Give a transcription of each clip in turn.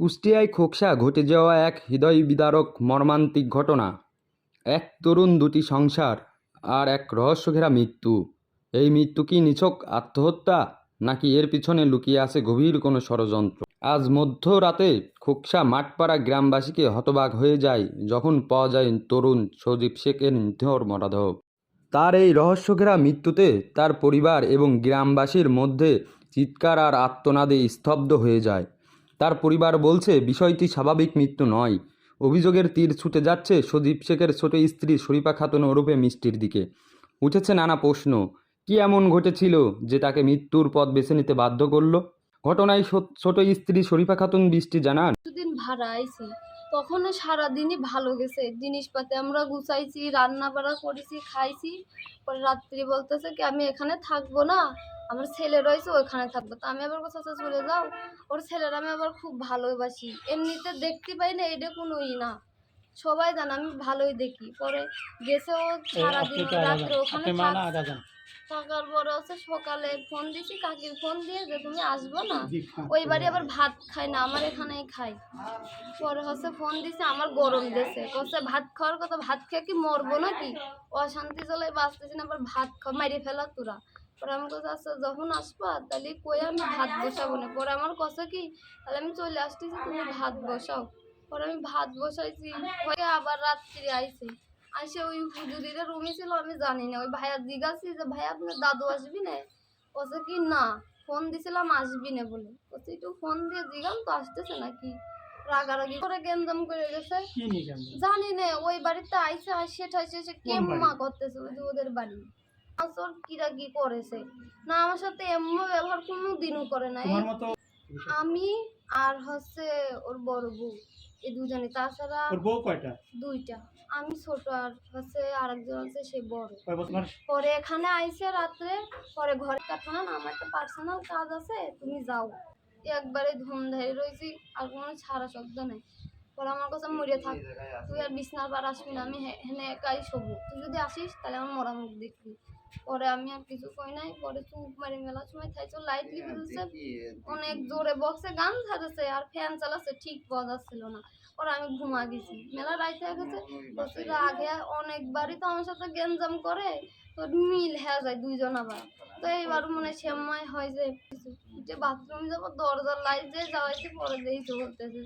কুষ্টিয়ায় খোকসা ঘটে যাওয়া এক হৃদয় বিদারক মর্মান্তিক ঘটনা। এক তরুণ দুটি সংসার আর এক রহস্যঘেরা মৃত্যু। এই মৃত্যু কি নিছক আত্মহত্যা, নাকি এর পিছনে লুকিয়ে আছে গভীর কোনো ষড়যন্ত্র? আজ মধ্যরাতে খোকসা মাঠপাড়া গ্রামবাসীকে হতবাক হয়ে যায়, যখন পাওয়া যায় তরুণ সজীব শেখের নিথর মরাদেহ। তার এই রহস্যঘেরা মৃত্যুতে তার পরিবার এবং গ্রামবাসীর মধ্যে চিৎকার আর আত্মনাদে স্তব্ধ হয়ে যায়। তার পরিবার বলছে, বিষয়টি স্বাভাবিক মৃত্যু নয়। অভিযোগের তীর ছুটে যাচ্ছে সজীব শেখের ছোট স্ত্রী শরীফা খাতুন ওরূপে মিষ্টির দিকে। উঠেছে নানা প্রশ্ন, কি এমন ঘটেছিল যে তাকে মৃত্যুর পথ বেছে নিতে বাধ্য করল? ঘটনায় ছোট স্ত্রী শরীফা খাতুন বৃষ্টি জানান কিছুদিন ভাড়া আইছি তখন সারাদিনই ভালো গেছে। জিনিসপাতি আমরা গুছাইছি রান্না বাড়া করেছি, খাইছি, পরে রাত্রি বলতেছে কি, আমি এখানে থাকব না। আমার ছেলে রয়েছে ওইখানে থাকব। তো আমি আবার কোথাও চলে যাও। ওর ছেলের আমি আবার খুব ভালোবাসি। এমনিতে দেখতে পাই না এটা কোনো ই না। সবাই জানে আমি ভালোই দেখি। পরে গেছে ও সারাদিন রাত্রে ওখানে থাক- থাকার পরে হচ্ছে সকালে ফোন দিছি কাকির ফোন দিয়ে যে তুমি আসব না? ওই বাড়ি আবার ভাত খাই না আমার এখানেই খাই পরে হচ্ছে ফোন দিছে আমার গরম দিছে কচ্ছে ভাত খাওয়ার কথা ভাত খেয়ে কি মরবো নাকি? অশান্তি চলে বাঁচতেছি না আবার ভাত খা মারি ফেলা তোরা। পরে আমার কাছে আচ্ছা যখন আসবা তাহলে কই আমি ভাত বসাবো না? পরে আমার কথা কি তাহলে আমি চলে আসতেছি তুমি ভাত বসাও। পরে আমি ভাত বসাইছি হয়ে আবার রাত্রি আইছে। আসে ওই হুজুরিরা রুমে ছিল আমি জানি না। ওই ভাইয়া জিজ্ঞাসি যে ভাইয়া আপনার দাদু আসবি না? বলছে কি না ফোন দিছিলাম আসবি না বলে। বলছে একটু ফোন দিয়ে জিগাম তো আসতেছে নাকি? রাগারাগি করে গেঞ্জাম করে গেছে। জানি না ওই বাড়িতে আইসে আসে ঠাইসে এসে কেম্মা করতেছে ওদের বাড়ি। আসর কিরা কি করেছে? না আমার সাথে এমন ব্যবহার কোনো দিনও করে নাই। আমি আর হচ্ছে ওর বড় বউ এই দুজনে। তাছাড়া ওর বউ কয়টা? দুইটা। আমি ছোট আর হচ্ছে আরেকজন আছে সে বড়। পরে এখানে আইসে রাত্রে পরে ঘরে কাটান আমার একটা পার্সোনাল কাজ আছে তুমি যাও। একবারে ধুম ধরে রয়েছি আর কোনো ছাড়া শব্দ নেই। পরে আমার কাছে মরে থাক তুই আর বিছনার পার আসবি না আমি হে- হেনে একাই শোবো। তুই যদি আসিস তাহলে আমার মরা মুখ দেখবি। পরে আমি আর কিছু কই নাই পরে চুপ মারি মেলা সময় খাইছো লাইট লিখে দিচ্ছে অনেক জোরে বক্সে গান ছাড়েছে আর ফ্যান চালাচ্ছে ঠিক বাজাচ্ছিল না। পরে আমি ঘুমা গেছি। মেলা রাইতে গেছে বলছি আগে অনেকবারই তো আমার সাথে গেঞ্জাম করে তো মিল হয়ে যায় দুইজন আবার। তো এইবার মনে হয় সেমাই হয় যে যে বাথরুমে যাব দরজার লাইট দিয়ে যাওয়াইছে পরে দেখি তো বলতেছে।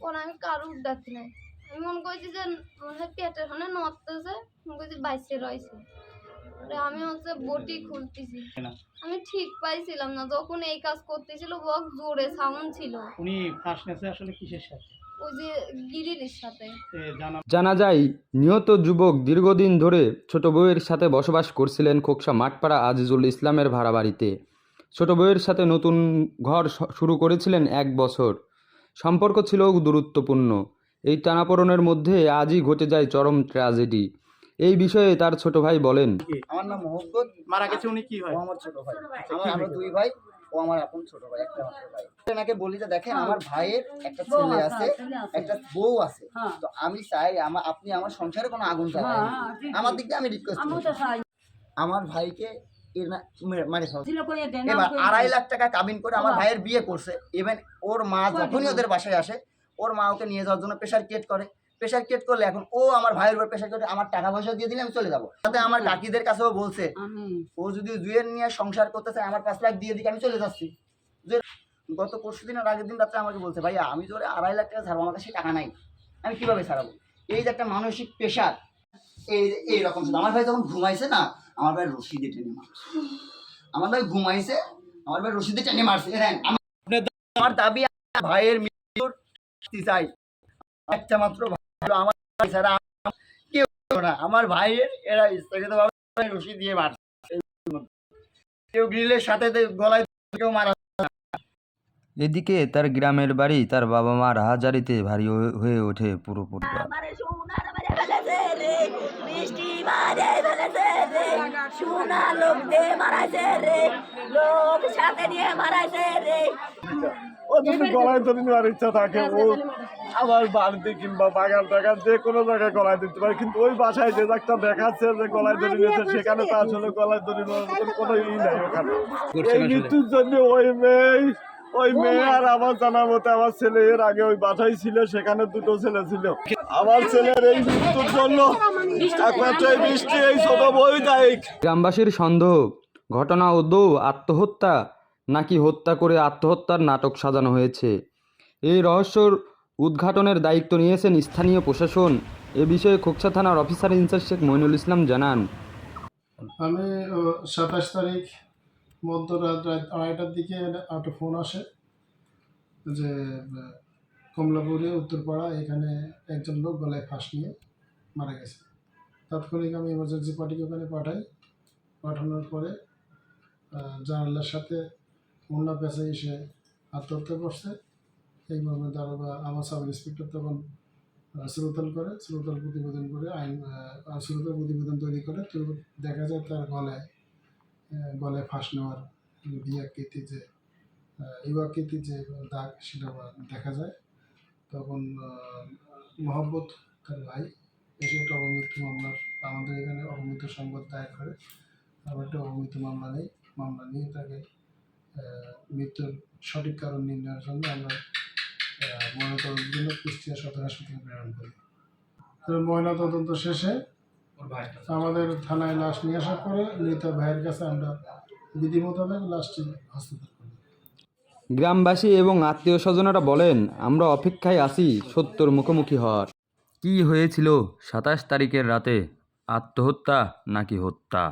পরে আমি কারুর ডাকি নাই। আমি মনে করছি যে মনে হয় পেটের ওখানে নড়তেছে মনে করছি বাইসে রয়েছে। পরে আমি হচ্ছে বটি খুলতেছি। আমি ঠিক পাইছিলাম না যখন এই কাজ করতেছিল বক জোরে সাউন্ড ছিল। উনি ফাঁস নেছে আসলে কিসের সাথে? ওই যে গিরিলের সাথে। এ, জানা জানা যায় নিহত যুবক দীর্ঘদিন ধরে ছোট বউয়ের সাথে বসবাস করছিলেন খোকসা মাঠপাড়া আজিজুল ইসলামের ভাড়া বাড়িতে। ছোট বউয়ের সাথে নতুন ঘর শুরু করেছিলেন এক বছর। সম্পর্ক ছিল গুরুত্বপূর্ণ এই টানাপোড়েনের মধ্যে আজই ঘটে যায় চরম ট্র্যাজেডি। এই বিষয়ে তার ছোট ভাই বলেন। আমার নাম মোহাম্মদ। মারা গেছে উনি কি হয়? আমার ছোট ভাই। আমার আমরা দুই ভাই ও আমার আপন ছোট ভাই একটা মাত্র ভাই। এনাকে বলি যে দেখেন আমার ভাইয়ের একটা ছেলে আছে একটা বউ আছে। তো আমি চাই আমার আপনি আমার সংসারে কোনো আগুন জ্বালায় আমার দিক দিয়ে আমি রিকোয়েস্ট করি। আমার ভাইকে এবার আড়াই লাখ টাকা কাবিন করে আমার ভাইয়ের বিয়ে করছে। ইভেন ওর মা যখনই ওদের বাসায় আসে ওর মা ওকে নিয়ে যাওয়ার জন্য প্রেশার ক্রিয়েট করে। প্রেশার ক্রিয়েট করলে এখন ও আমার ভাইয়ের উপর প্রেশার করে আমার টাকা পয়সা দিয়ে দিলে আমি চলে যাব। তাতে আমার কাকিদের কাছেও বলছে ও যদি জুয়ের নিয়ে সংসার করতে চায় আমার পাঁচ লাখ দিয়ে দিকে আমি চলে যাচ্ছি। গত পরশু দিন আর আগের দিন রাত্রে আমাকে বলছে ভাইয়া আমি জোরে আড়াই লাখ টাকা ছাড়বো আমার কাছে টাকা নাই। আমি কীভাবে ছাড়াবো? এই যে একটা মানসিক প্রেশার এই এইরকম ছিল আমার ভাই যখন ঘুমাইছে না আমার ভাই রশিদে টেনে মারছে। আমার ভাই ঘুমাইছে আমার ভাই রশিদে টেনে মারছে। আমার দাবি ভাইয়ের মৃত্যুর চাই। একটা মাত্র ভাই আমার ভাই ছাড়া আমার কেউ না। আমার ভাইয়ের এরা ইচ্ছাকৃত ভাবে রশি দিয়ে মারছে। কেউ গ্রিলের সাথে গলায় কেউ মারা এদিকে তার গ্রামের বাড়ি তার বাবা মা হাজারিতে ভারী হয়ে- ওঠে পুরো পরিবার। আমারে সোনার মেরে ফেলেছে রে বৃষ্টি মারে ফেলেছে রে সোনা লোক দিয়ে মারাইছে রে লোক সাথে নিয়ে মারাইছে রে। ও যদি গলায় ধরে নেওয়ার ইচ্ছা থাকে ও আমার বাড়িতে কিংবা বাগান টাগান যে কোনো জায়গায় গলায় দিতে পারে কিন্তু ওই বাসায় যে একটা দেখাচ্ছে যে গলায় দড়ি নিয়েছে সেখানে তো আসলে গলায় দড়ি কোনো ই নাই ওখানে। এই মৃত্যুর জন্য ওই মেয়ে ওই মেয়ে আর আমার জানা মতে আমার ছেলে এর আগে ওই বাসায় ছিল সেখানে দুটো ছেলে ছিল। আমার ছেলের এই মৃত্যুর জন্য একমাত্র এই বৃষ্টি এই ছোট বই দায়ী গ্রামবাসীর সন্দেহ ঘটনা উদ্যোগ আত্মহত্যা নাকি হত্যা করে আত্মহত্যার নাটক সাজানো হয়েছে? এই রহস্যর উদ্ঘাটনের দায়িত্ব নিয়েছেন স্থানীয় প্রশাসন। এ বিষয়ে খোকসা থানার officer in charge Sheikh Mainul Islam জানান। আমি সাতাশ তারিখ মধ্যরাত রাত আড়াইটার দিকে একটা ফোন আসে যে কমলাপুরে উত্তরপাড়া এখানে একজন লোক গলায় ফাঁস নিয়ে মারা গেছে। তাৎক্ষণিক আমি এমার্জেন্সি পার্টিকে ওখানে পাঠাই। পাঠানোর পরে জানালার সাথে মুন্না পেশে এসে আত্মহত্যা করছে। এই মর্মে দারোগা আমার সাব ইন্সপেক্টর তখন শ্রোতাল করে শ্রোতাল প্রতিবেদন করে, আইন শ্রোতাল প্রতিবেদন তৈরি করে, তো দেখা যায় তার গলায় গলায় ফাঁস নেওয়ার বিয়াকৃতি যে ইউআকৃতি যে দাগ সেটা দেখা যায়। তখন মহব্বত তার ভাই এসে একটা অবমৃত্যু মামলার, আমাদের এখানে অবমৃত্যু সংবাদ দায়ের করে। আমরা একটা অবমৃত্যু মামলা নেই, মামলা নিয়ে তাকে মৃত্যুর সঠিক কারণ নির্ণয়ের জন্য আমরা ময়নাতদন্তের জন্য কুষ্টিয়া সদর হাসপাতালে প্রেরণ করি। তো ময়নাতদন্ত শেষে আমাদের থানায় লাশ নিয়ে আসার পরে মৃত ভাইয়ের কাছে আমরা বিধি মোতাবেক লাশটি হস্তান্তর করি। গ্রামবাসী এবং আত্মীয় স্বজনেরা বলেন আমরা অপেক্ষায় আছি সত্যর মুখোমুখি হওয়ার। কি হয়েছিল সাতাশ তারিখের রাতে? আত্মহত্যা নাকি হত্যা?